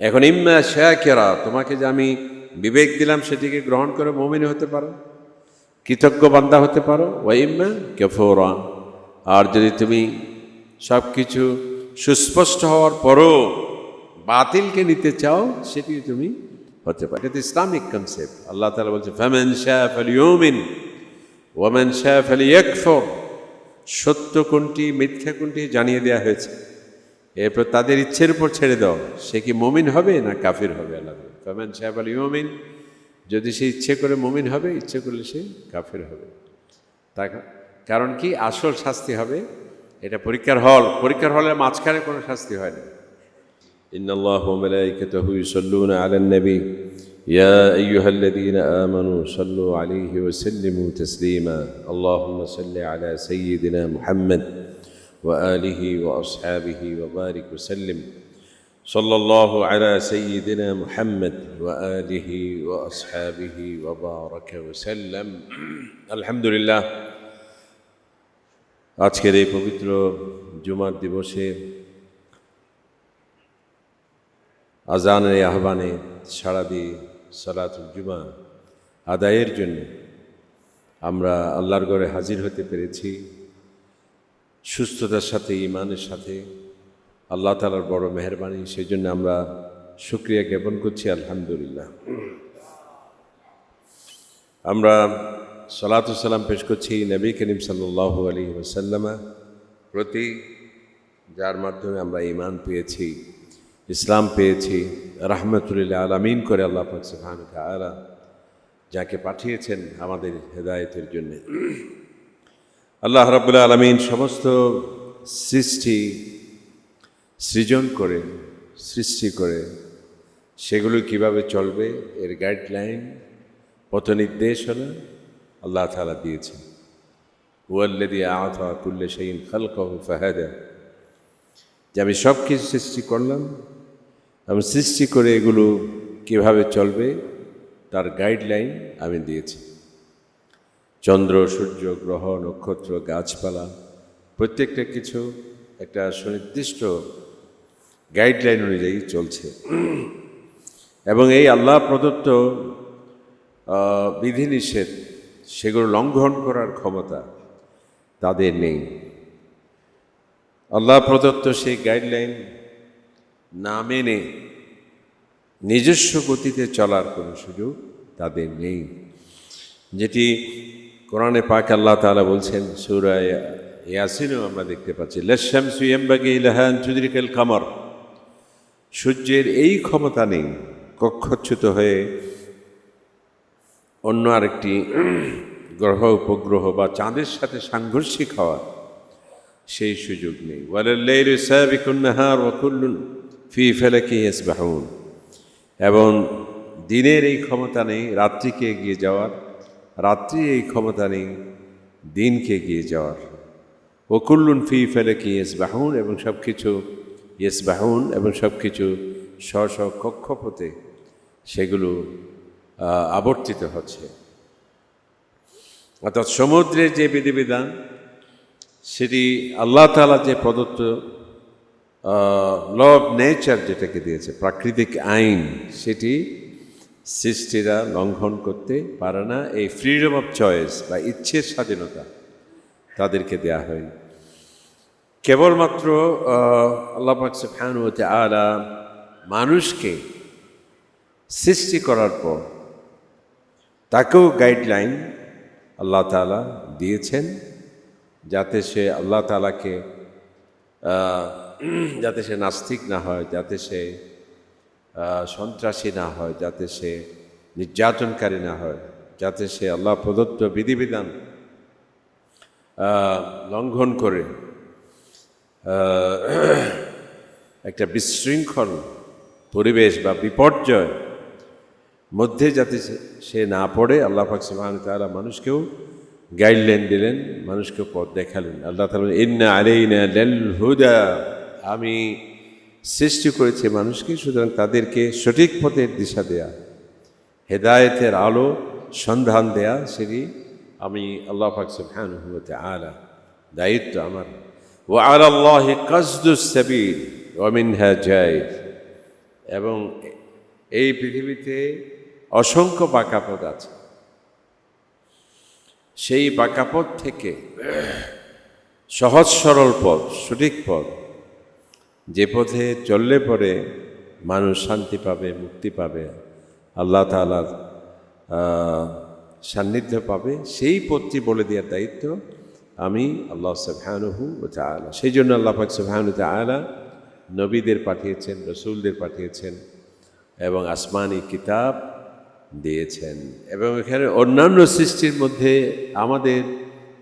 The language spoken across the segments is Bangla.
এখন ইম্মা শেয়াকেরা তোমাকে যে আমি বিবেক দিলাম সেটিকে গ্রহণ করে মমিন হতে পারো, কৃতজ্ঞ বান্দা হতে পারো ও ইম্মা কেফোরা। আর যদি তুমি সব কিছু সুস্পষ্ট হওয়ার পরও বাতিলকে নিতে চাও সেটি তুমি হতে পারে। এটা ইসলামিক কনসেপ্ট আল্লাহ তালা বলছে ফ্যামেন শাহ আল ইউমিন ওয়ামেন শাহ আল ইয়কফর সত্য কোনটি, মিথ্যা কোনটি জানিয়ে দেওয়া হয়েছে। এরপর তাদের ইচ্ছের উপর ছেড়ে দাও সে কি মমিন হবে না কাফির হবে আল্লাহ ফ্যামেন শাহ আল ইউমিন যদি সে ইচ্ছে করে মমিন হবে ইচ্ছে করলে সে কাফির হবে তা কারণ কি আসল শাস্তি হবে এটা পরীক্ষার হল পরীক্ষার হলের মাঝখানে কোনো শাস্তি হয় না إن الله وملائكته يصلون على النبي يا أيها الذين آمنوا صلوا عليه وسلموا تسليما اللهم صل على سيدنا محمد وآله وأصحابه وبارك وسلم صلى الله على سيدنا محمد وآله وأصحابه وبارك وسلم الحمد لله আজকের এই পবিত্র জুমার দিবসে আজানের আহ্বানে সাড়া দিয়ে সালাতুল জুমা আদায়ের জন্য আমরা আল্লাহর ঘরে হাজির হতে পেরেছি সুস্থতার সাথে, ইমানের সাথে আল্লাহ তালার বড় মেহরবানি। সেই জন্য আমরা সুক্রিয়া জ্ঞাপন করছি, আলহামদুলিল্লাহ। আমরা সালাতাম পেশ করছি নবী করিম সাল্লাহ আলী ওসাল্লামা প্রতি, যার মাধ্যমে আমরা ইমান পেয়েছি, ইসলাম পেয়েছি রহমতুল্লাহ আলমিন করে আল্লাহ ফাকসান আলা যাকে পাঠিয়েছেন আমাদের হেদায়তের জন্য। আল্লাহ রবুল্লা আলমিন সমস্ত সৃষ্টি সৃজন করে, সৃষ্টি করে, সেগুলো কীভাবে চলবে এর গাইডলাইন পথ নির্দেশনা আল্লাহ তালা দিয়েছেন। ওয়াল্লাদি আথা কুল্লে সেইন খালকাহ ফাহাদা। যে আমি সব কিছু সৃষ্টি করলাম, আমি সৃষ্টি করে এগুলো কীভাবে চলবে, তার গাইডলাইন আমি দিয়েছি। চন্দ্র, সূর্য, গ্রহ, নক্ষত্র, গাছপালা, প্রত্যেকটা কিছু একটা সুনির্দিষ্ট গাইডলাইন অনুযায়ী চলছে। এবং এই আল্লাহ প্রদত্ত বিধিনিষেধ, সেগুলো লঙ্ঘন করার ক্ষমতা তাদের নেই। আল্লাহ প্রদত্ত সেই গাইডলাইন না মেনে নিজস্ব গতিতে চলার কোনো সুযোগ তাদের নেই। যেটি কোরআনে পাক আল্লাহ তালা বলছেন সুরায় ইয়াসিনও আমরা দেখতে পাচ্ছি লেশাম সুয়েম্বাগে ইলাহান চুদরিকেল কামর। সূর্যের এই ক্ষমতা নেই, কক্ষচ্যুত হয়ে অন্য আরেকটি গ্রহ, উপগ্রহ বা চাঁদের সাথে সাংঘর্ষিক হওয়া সেই সুযোগ নেই। ওয়ালাল্লাইল সাবিকুন্নাহার ওয়াকুল্লুন ফি ফেলাকি ইয়াসবাহুন। এবং দিনের এই ক্ষমতা নেই, রাত্রিকে এগিয়ে যাওয়ার রাত্রি এই ক্ষমতা নেই, দিনকে এগিয়ে যাওয়ার। ওকুল্লুন ফি ফেলাকি ইয়াসবাহুন এবং সব কিছু ইয়েস বাহুন এবং সব কিছু স্ব স্ব কক্ষপথে সেগুলো আবর্তিত হচ্ছে। অর্থাৎ সমুদ্রের যে বিধিবিধান, সেটি আল্লাহ তালা যে প্রদত্ত ল অফ নেচার যেটাকে দিয়েছে, প্রাকৃতিক আইন, সেটি সৃষ্টিরা লঙ্ঘন করতে পারে না। এই ফ্রিডম অফ চয়েস বা ইচ্ছের স্বাধীনতা তাদেরকে দেয়া হয়নি কেবলমাত্র আল্লাহ ফ্যানুতে আলা মানুষকে সৃষ্টি করার পর তাকেও গাইডলাইন আল্লাহ তালা দিয়েছেন যাতে সে আল্লাহ তালাকে যাতে সে নাস্তিক না হয়, যাতে সে সন্ত্রাসী না হয়, যাতে সে নির্যাতনকারী না হয়, যাতে সে আল্লাহ প্রদত্ত বিধিবিধান লঙ্ঘন করে। একটা বিশৃঙ্খল পরিবেশ বা বিপর্যয় মধ্যে যাতে সে না পড়ে, আল্লাহ পাক সুবহান তাআলা মানুষকেও গাইডলাইন দিলেন, মানুষকে পথ দেখালেন। আল্লাহ তালা ইন্না আলাইনা লাল হুদা আমি সৃষ্টি করেছে মানুষকে, সুতরাং তাদেরকে সঠিক পথের দিশা দেয়া, হেদায়েতের আলো, সন্ধান দেয়া, সেটি আমি আল্লাহ পাক সুবহানাহু ওয়া তাআলা দায়িত্ব আমার। ওয়া আলাল্লাহি কাসদুস সাবিল ওয়া মিনহা জায়েজ এবং এই পৃথিবীতে অসংখ্য বাঁকাপথ আছে। সেই বাঁকাপথ থেকে সহজ সরল পথ, সঠিক পথ যে পথে চললে পরে মানুষ শান্তি পাবে, মুক্তি পাবে। আল্লাহ তালার সান্নিধ্য পাবে। সেই পথটি বলে দেওয়ার দায়িত্ব আমি আল্লাহ সাবহানুহু ও তালা সেই জন্য আল্লাহ পাক সাবহানু তালা নবীদের পাঠিয়েছেন, রসুলদের পাঠিয়েছেন এবং আসমানি কিতাব দিয়েছেন। এবং এখানে অন্যান্য সৃষ্টির মধ্যে আমাদের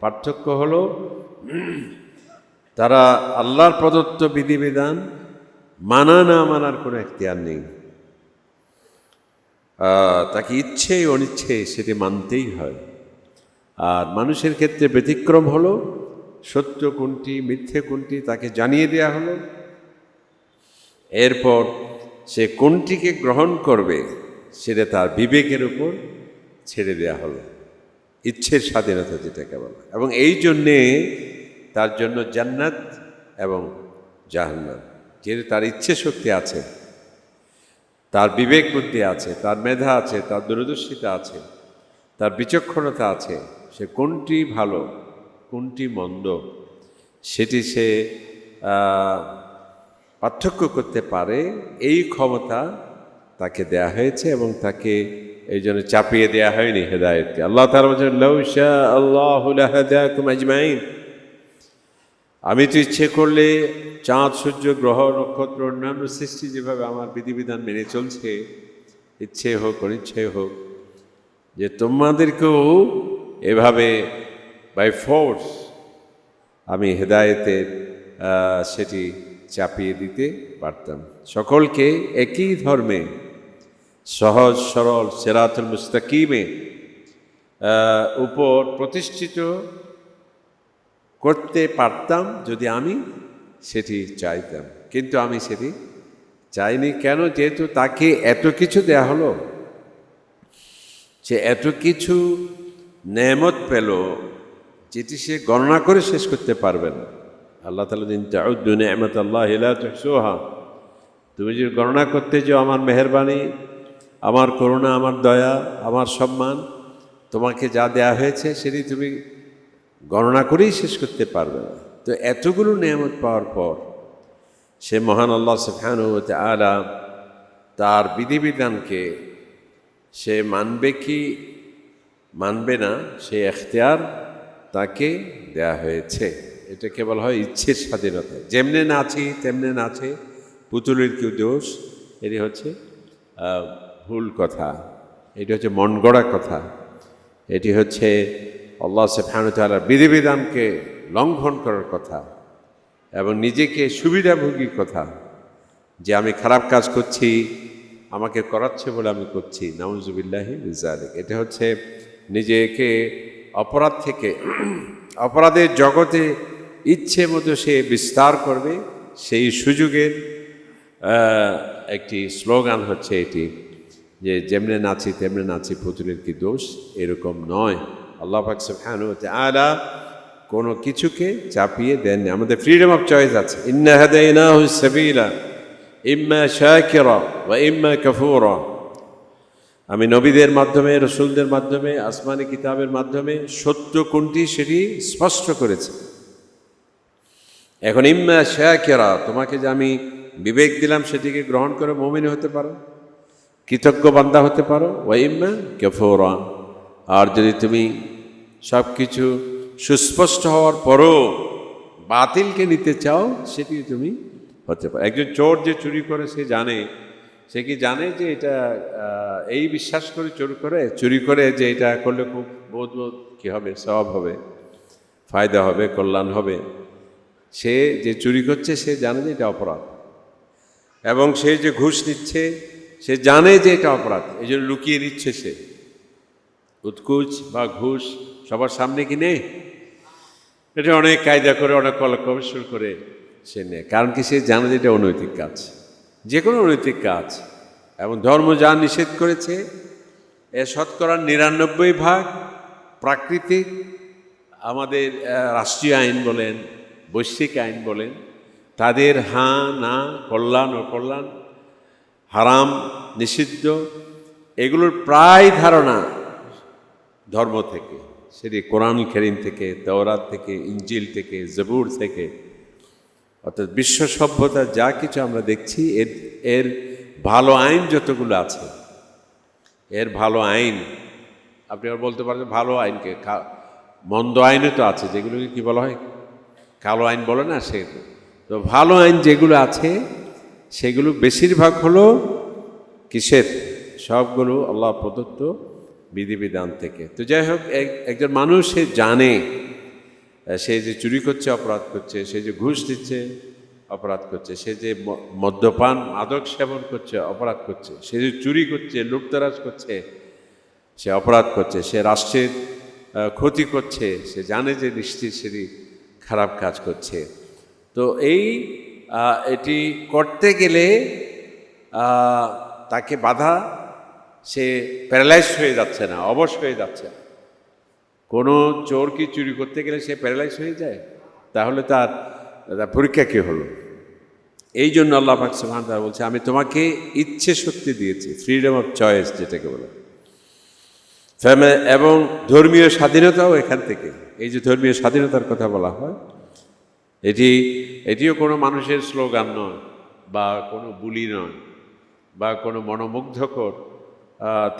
পার্থক্য হলো তারা আল্লাহর প্রদত্ত বিধিবিধান মানা না মানার কোনো এখতিয়ার নেই। তাকে ইচ্ছে অনিচ্ছে সেটি মানতেই হয়। আর মানুষের ক্ষেত্রে ব্যতিক্রম হলো, সত্য কোনটি, মিথ্যে কোনটি তাকে জানিয়ে দেয়া হলো। এরপর সে কোনটিকে গ্রহণ করবে সেটা তার বিবেকের উপর ছেড়ে দেয়া হলো। ইচ্ছের স্বাধীনতা যেটাকে বলে। এবং এই জন্যে তার জন্য জান্নাত এবং জাহান্নাম। যেহেতু তার ইচ্ছে শক্তি আছে, তার বিবেক বুদ্ধি আছে, তার মেধা আছে, তার দূরদর্শিতা আছে, তার বিচক্ষণতা আছে, সে কোনটি ভালো, কোনটি মন্দ, সেটি সে পার্থক্য করতে পারে, এই ক্ষমতা তাকে দেয়া হয়েছে এবং তাকে এই জন্য চাপিয়ে দেয়া হয়নি হেদায়তকে। আল্লাহ তার বলছেন লৌ শাহ আল্লাহ আজমাইন। আমি তো ইচ্ছে করলে চাঁদ, সূর্য, গ্রহ, নক্ষত্র, অন্যান্য সৃষ্টি যেভাবে আমার বিধিবিধান মেনে চলছে, ইচ্ছে হোক অনিচ্ছে হোক, যে তোমাদেরকেও এভাবে বাই ফোর্স আমি হেদায়েতের সেটি চাপিয়ে দিতে পারতাম। সকলকে একই ধর্মে, সহজ, সরল, সেরাতুল মুস্তাকিমে উপর প্রতিষ্ঠিত করতে পারতাম, যদি আমি সেটি চাইতাম। কিন্তু আমি সেটি চাইনি। কেন? যেহেতু তাকে এত কিছু দেয়া হলো, সে এত কিছু নেমত পেল, যেটি সে গণনা করে শেষ করতে পারবে না। আল্লাহ তালা দিন চাউদ্দু নেমত আল্লাহ সোহা তুমি যদি গণনা করতে যাও, আমার মেহরবানি, আমার করুণা, আমার দয়া, আমার সম্মান, তোমাকে যা দেয়া হয়েছে, সেটি তুমি গণনা করেই শেষ করতে পারবে না। তো এতগুলো নিয়ামত পাওয়ার পর সে মহান আল্লাহ সুফহানু আলা তার বিধিবিধানকে সে মানবে কি, মানবে না, সে এখতিয়ার তাকে দেয়া হয়েছে। এটাকে বলা হয় ইচ্ছের স্বাধীনতা। যেমনে নাচি, তেমনে নাচে পুতুলের কেউ দোষ, এটি হচ্ছে ভুল কথা। এটি হচ্ছে মন গড়া কথা। এটি হচ্ছে আল্লাহ সেফানুতালার বিধিবিধানকে লঙ্ঘন করার কথা এবং নিজেকে সুবিধাভোগীর কথা যে আমি খারাপ কাজ করছি, আমাকে করাচ্ছে বলে আমি করছি নাউজুবিল্লাহি বিজালিক এটা হচ্ছে নিজেকে অপরাধ থেকে, অপরাধের জগতে ইচ্ছে মতো সে বিস্তার করবে, সেই সুযোগের একটি স্লোগান হচ্ছে এটি যে, যেমনে নাচি তেমনে নাচি পুতুলের কি দোষ? এরকম নয়। আল্লাহ পাক সুবহানাহু ওয়া তাআলা কোনো কিছুকে চাপিয়ে দেননি। আমাদের ফ্রিডম অফ চয়েস আছে। ইন্না হাদাইনাহু সাবিলা, ইম্মা শাকিরা ওয়া ইম্মা কাফুরা। আমি নবীদের মাধ্যমে, রসুলদের মাধ্যমে, আসমানি কিতাবের মাধ্যমে সত্য কোনটি সেটি স্পষ্ট করেছে। এখন ইম্মা শাকিরা, তোমাকে যে আমি বিবেক দিলাম সেটিকে গ্রহণ করে মমিন হতে পারো, কৃতজ্ঞ বান্দা হতে পারো ওয়াইম্মা কেফোরা। আর যদি তুমি সব কিছু সুস্পষ্ট হওয়ার পরও বাতিলকে নিতে চাও সেটি তুমি হতে পারো। একজন চোর যে চুরি করে, সে জানে, সে কি জানে যে এটা এই বিশ্বাস করে চুরি করে চুরি করে যে এটা করলে খুব বোধ বোধ কী হবে সব হবে, ফায়দা হবে, কল্যাণ হবে। সে যে চুরি করছে, সে জানে যে এটা অপরাধ। এবং সে যে ঘুষ নিচ্ছে, সে জানে যে এটা অপরাধ। এই জন্য লুকিয়ে নিচ্ছে সে। উৎকুচ বা ঘুষ সবার সামনে কি নেই? এটা অনেক কায়দা করে, অনেক কমিশন করে সে নেয়। কারণ কি সে জানে যে এটা অনৈতিক কাজ। যে কোনো অনৈতিক কাজ। এবং ধর্ম যা নিষেধ করেছে এ শতকরা নিরানব্বই ভাগ প্রাকৃতিক আমাদের রাষ্ট্রীয় আইন বলেন, বৈশ্বিক আইন বলেন, তাদের হাঁ, না, কল্যাণ ও কল্যাণ হারাম, নিষিদ্ধ, এগুলোর প্রায় ধারণা ধর্ম থেকে। সেটি কোরআন খেরিন থেকে দেওরাত থেকে ইঞ্জিল থেকে, জবুর থেকে। অর্থাৎ বিশ্ব সভ্যতা যা কিছু আমরা দেখছি, এর এর ভালো আইন যতগুলো আছে, এর ভালো আইন, আপনি আবার বলতে পারেন ভালো আইনকে মন্দ আইনও তো আছে, যেগুলোকে কি বলা হয়? কালো আইন বলে না সে? তো ভালো আইন যেগুলো আছে, সেগুলো বেশিরভাগ হলো কিসের? সবগুলো আল্লাহ প্রদত্ত বিধিবিধান থেকে। তো যাই হোক, এক- একজন মানুষ সে জানে সে যে চুরি করছে, অপরাধ করছে, সে যে ঘুষ দিচ্ছে, অপরাধ করছে, সে যে মদ্যপান, মাদক সেবন করছে, অপরাধ করছে, সে যে চুরি করছে, লুটতরাজ করছে, সে অপরাধ করছে, সে রাষ্ট্রের ক্ষতি করছে, সে জানে যে নিশ্চিত সেটি খারাপ কাজ করছে। তো এই এটি করতে গেলে তাকে বাধা সে প্যারালাইজ হয়ে যাচ্ছে না, অবশ হয়ে যাচ্ছে না। কোনো চোর কি চুরি করতে গেলে সে প্যারালাইজ হয়ে যায়? তাহলে তার তার পরীক্ষা কী হলো? এই জন্য আল্লাহ পাক সুবহান তাআলা বলছে, আমি তোমাকে ইচ্ছে শক্তি দিয়েছি ফ্রিডম অফ চয়েস যেটাকে বলে। এবং ধর্মীয় স্বাধীনতাও এখান থেকে। এই যে ধর্মীয় স্বাধীনতার কথা বলা হয়, এটি, এটিও কোনো মানুষের স্লোগান নয়, বা কোনো বুলি নয়, বা কোনো মনোমুগ্ধকর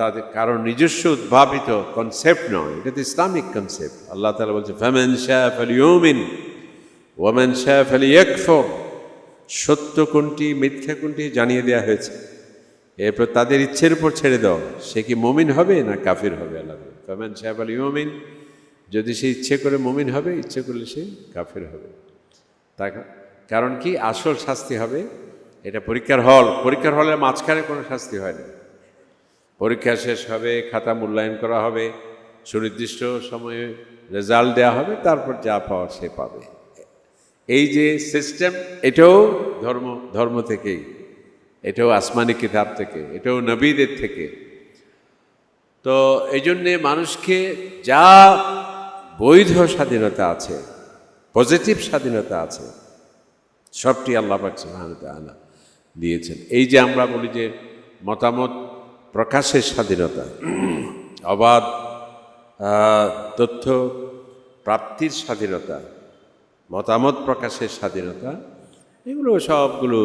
তাদের কারণ নিজস্ব উদ্ভাবিত কনসেপ্ট নয়। এটা তো ইসলামিক কনসেপ্ট আল্লাহ তালা বলছে ফ্যামেন শাহ আল ইউমিন ওয়ামেন শাহ আল ইয়কফর সত্য কোনটি, মিথ্যা কোনটি জানিয়ে দেওয়া হয়েছে। এরপর তাদের ইচ্ছের উপর ছেড়ে দাও। সে কি মমিন হবে না কাফির হবে আল্লাহ ফ্যামেন শাহ আল ইউমিন যদি সে ইচ্ছে করে মমিন হবে, ইচ্ছে করলে সে কাফির হবে। তা কারণ কি? আসল শাস্তি হবে, এটা পরীক্ষার হল। পরীক্ষার হলের মাঝখানে কোনো শাস্তি হয় না। পরীক্ষা শেষ হবে, খাতা মূল্যায়ন করা হবে, সুনির্দিষ্ট সময়ে রেজাল্ট দেওয়া হবে, তারপর যা পাওয়ার সে পাবে। এই যে সিস্টেম এটাও ধর্ম ধর্ম থেকেই, এটাও আসমানি কিতাব থেকে, এটাও নবীদের থেকে। তো এই জন্যে মানুষকে যা বৈধ স্বাধীনতা আছে পজিটিভ স্বাধীনতা আছে, সবটি আল্লাহ পাক দিয়েছেন। এই যে আমরা বলি যে মতামত প্রকাশের স্বাধীনতা। অবাধ তথ্য প্রাপ্তির স্বাধীনতা, মতামত প্রকাশের স্বাধীনতা, এগুলো সবগুলো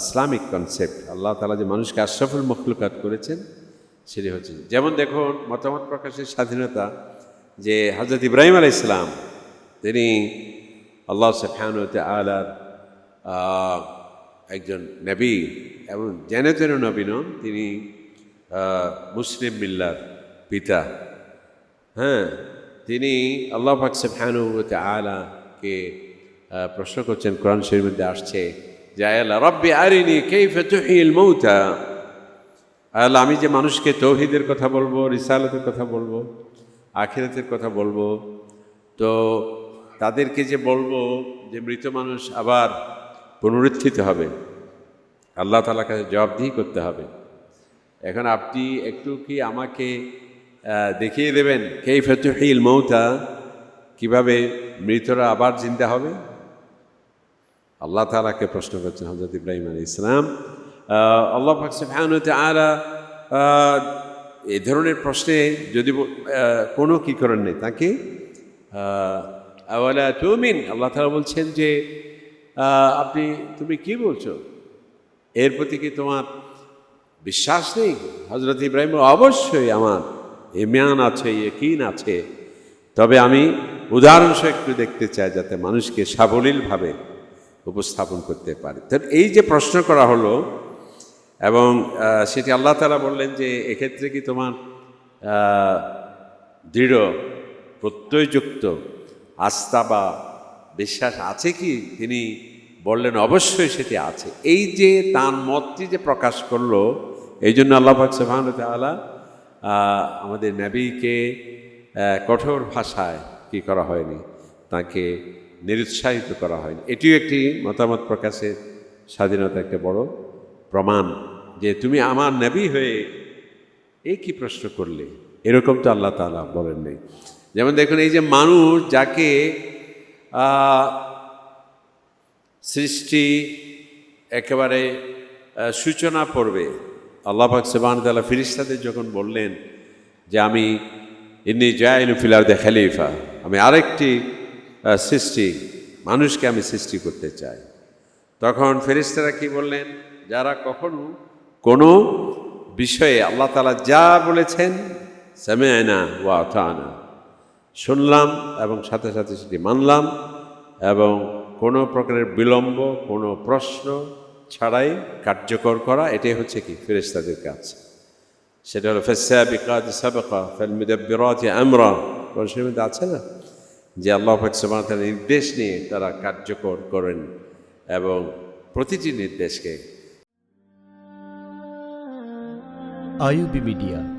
ইসলামিক কনসেপ্ট আল্লাহ তালা যে মানুষকে আশরাফুল মখলুকাত করেছেন, সেটি হচ্ছে, যেমন দেখুন, মতামত প্রকাশের স্বাধীনতা, যে হজরত ইব্রাহিম আলাই ইসলাম তিনি আল্লাহ সফানুতে আলার একজন নবী এবং যেন নবী নন, তিনি মুসলিম মিল্লার পিতা। হ্যাঁ তিনি আল্লাহ পাক সুবহানুতে আলাকে প্রশ্ন করছেন, কোরআন শরীর মধ্যে আসছে আল্লাহ রব্বি আরিনি কাইফা তুহিল মৌতা আল্লাহ আমি যে মানুষকে তৌহিদের কথা বলব, রিসালতের কথা বলব, আখিরাতের কথা বলব, তো তাদেরকে যে বলব যে, মৃত মানুষ আবার পুনরুত্থিত হবে। আল্লাহ তালার কাছে জবাবদিহি করতে হবে। এখন আপনি একটু কি আমাকে দেখিয়ে দেবেন কেই ফেতুহিল মৌতা? কীভাবে মৃতরা আবার জিন্দা হবে? আল্লাহ তালাকে প্রশ্ন করছেন হজরত ইব্রাহিম আলী ইসলাম আল্লাহ ফাকসে আলা এ ধরনের প্রশ্নে যদি কোনো কী করেন নেই, তাকে? তুমিন? আল্লাহ তালা বলছেন যে আপনি, তুমি কি বলছো? এর প্রতি কি তোমার বিশ্বাস নেই? হজরত ইব্রাহিম অবশ্যই আমার ইমান আছে, ইয়কিন আছে। তবে আমি উদাহরণসহ একটু দেখতে চাই যাতে মানুষকে সাবলীলভাবে উপস্থাপন করতে পারে। তো এই যে প্রশ্ন করা হলো, এবং সেটি আল্লাহ তালা বললেন যে এক্ষেত্রে কি তোমার দৃঢ়, প্রত্যয়যুক্ত আস্থা বা বিশ্বাস আছে কি? তিনি বললেন, অবশ্যই সেটি আছে। এই যে তার মতটি যে প্রকাশ করল, এই জন্য আল্লাহ ওয়া তাআলা আমাদের নবীকে কঠোর ভাষায় কি করা হয়নি? তাকে নিরুৎসাহিত করা হয়নি। এটিও একটি মতামত প্রকাশের স্বাধীনতা একটা বড় প্রমাণ যে তুমি আমার নবী হয়ে এই কি প্রশ্ন করলে? এরকম তো আল্লাহ তাআলা বলেন নেই। যেমন দেখুন, এই যে মানুষ যাকে সৃষ্টি একেবারে সূচনা পড়বে আল্লাহ পাক সেবান তালা ফিরিস্তাদের যখন বললেন যে আমি ইন্নি জায়নু দে খালিফা, আমি আরেকটি সৃষ্টি, মানুষকে আমি সৃষ্টি করতে চাই। তখন ফেরিস্তারা কি বললেন? যারা কখনো কোনো বিষয়ে আল্লাহ তালা যা বলেছেন সেমেনা ওয়া আতানা শুনলাম এবং সাথে সাথে সেটি মানলাম এবং কোনো প্রকারের বিলম্ব, কোনো প্রশ্ন ছাড়াই কার্যকর করা, এটাই হচ্ছে কি ফেরেশতাদের কাজ। সেটা হলো ফেসাবিকাত সাবেকা ফেল মুদাব্বিরাত আমরা। কোন মধ্যে আছে না? যে আল্লাহ পাকসমান তার নির্দেশ নিয়ে তারা কার্যকর করেন এবং প্রতিটি নির্দেশকে আইউবি মিডিয়া